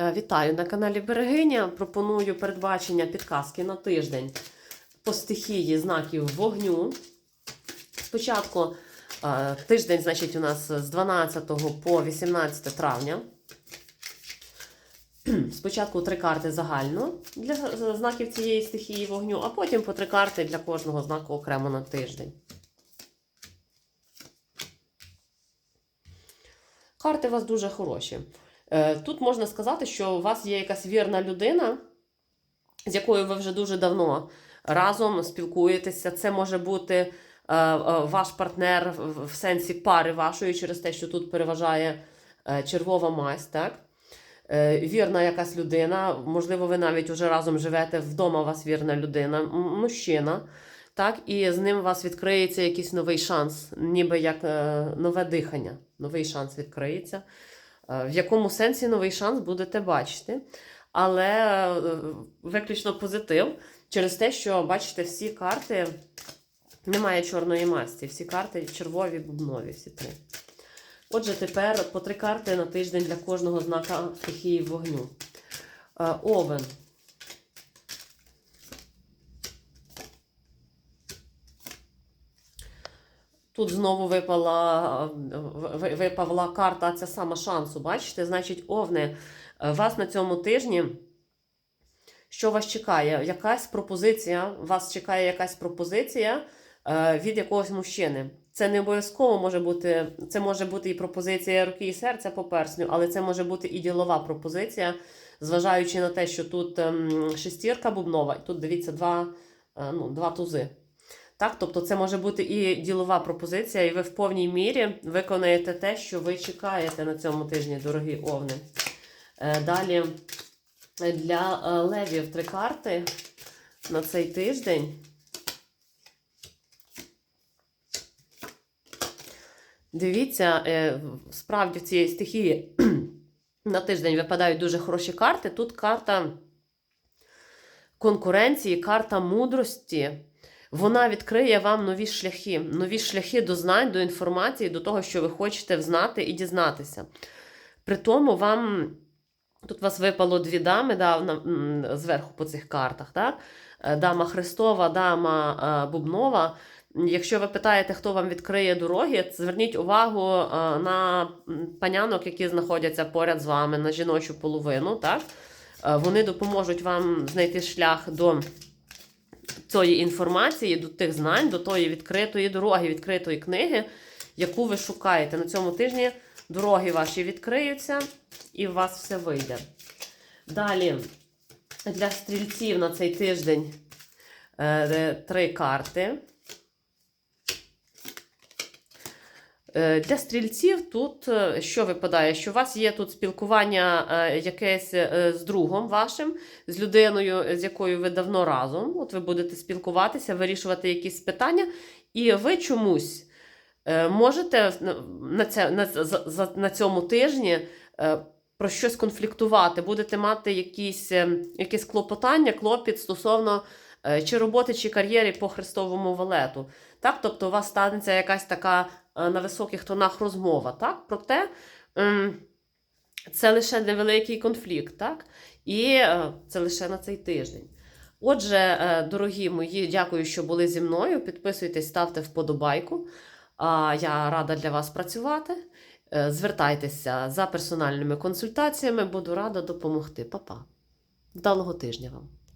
Е, Вітаю на каналі Берегиня. Пропоную передбачення підказки на тиждень по стихії знаків вогню. Спочатку е, тиждень, значить, у нас з 12 по 18 травня. Спочатку три карти загально для знаків цієї стихії вогню, а потім по три карти для кожного знаку окремо на тиждень. Карти у вас дуже хороші. Е, Тут можна сказати, що у вас є якась вірна людина, з якою ви вже дуже давно разом спілкуєтеся. Це може бути е, е, ваш партнер в сенсі пари вашої, через те, що тут переважає червова мазь, так? Вірна якась людина, можливо, ви навіть уже разом живете, вдома у вас вірна людина, мужчина. Так, і з ним у вас відкриється якийсь новий шанс, ніби як нове дихання. Новий шанс відкриється. Е, В якому сенсі новий шанс будете бачити. Але е, виключно позитив через те, що бачите, всі карти немає чорної масті. Всі карти червові, бубнові, всі три. Отже, тепер по три карти на тиждень для кожного знака стихії вогню. Е, Овен. Тут знову випала, ви- випала карта, ця сама шансу. Бачите? Значить, овни, е, вас на цьому тижні. Що вас чекає? Якась пропозиція, вас чекає якась пропозиція е, від якогось мужчини. Це не обов'язково може бути, це може бути і пропозиція руки і серця по персню, але це може бути і ділова пропозиція, зважаючи на те, що тут ем, шестірка бубнова, і тут дивіться два, е, ну, два тузи. Так, тобто це може бути і ділова пропозиція, і ви в повній мірі виконаєте те, що ви чекаєте на цьому тижні, дорогі овни. Е, Далі е, для е, левів три карти на цей тиждень. Дивіться, справді в цієї стихії на тиждень випадають дуже хороші карти. Тут карта конкуренції, карта мудрості. Вона відкриє вам нові шляхи, нові шляхи до знань, до інформації, до того, що ви хочете взнати і дізнатися. При тому вам тут вас випало дві дами да, зверху по цих картах. Так? Е, Дама Христова, дама е, Бубнова. Якщо ви питаєте, хто вам відкриє дороги, зверніть увагу е, на панянок, які знаходяться поряд з вами, на жіночу половину. Так? Вони допоможуть вам знайти шлях до цієї інформації, до тих знань, до тої відкритої дороги, відкритої книги, яку ви шукаєте. На цьому тижні дороги ваші відкриються і у вас все вийде. Далі для стрільців на цей тиждень е, три карти. Для стрільців тут е, що випадає? Що у вас є тут спілкування е, якесь е, з другом вашим, з людиною, з якою ви давно разом. От ви будете спілкуватися, вирішувати якісь питання, і ви чомусь е, можете на- це, на, на цьому тижні е, про щось конфліктувати, будете мати якісь, е, якісь клопотання, клопіт стосовно е, чи роботи, чи кар'єри по хрестовому валету. Так? Тобто у вас станеться якась така е, на високих тонах розмова. Так? Проте ем, це лише невеликий конфлікт, так? І е, це лише на цей тиждень. Отже, е, дорогі мої, дякую, що були зі мною. Підписуйтесь, ставте вподобайку. Я рада для вас працювати. Е, Звертайтеся за персональними консультаціями, буду рада допомогти. Па-па. Вдалого тижня вам!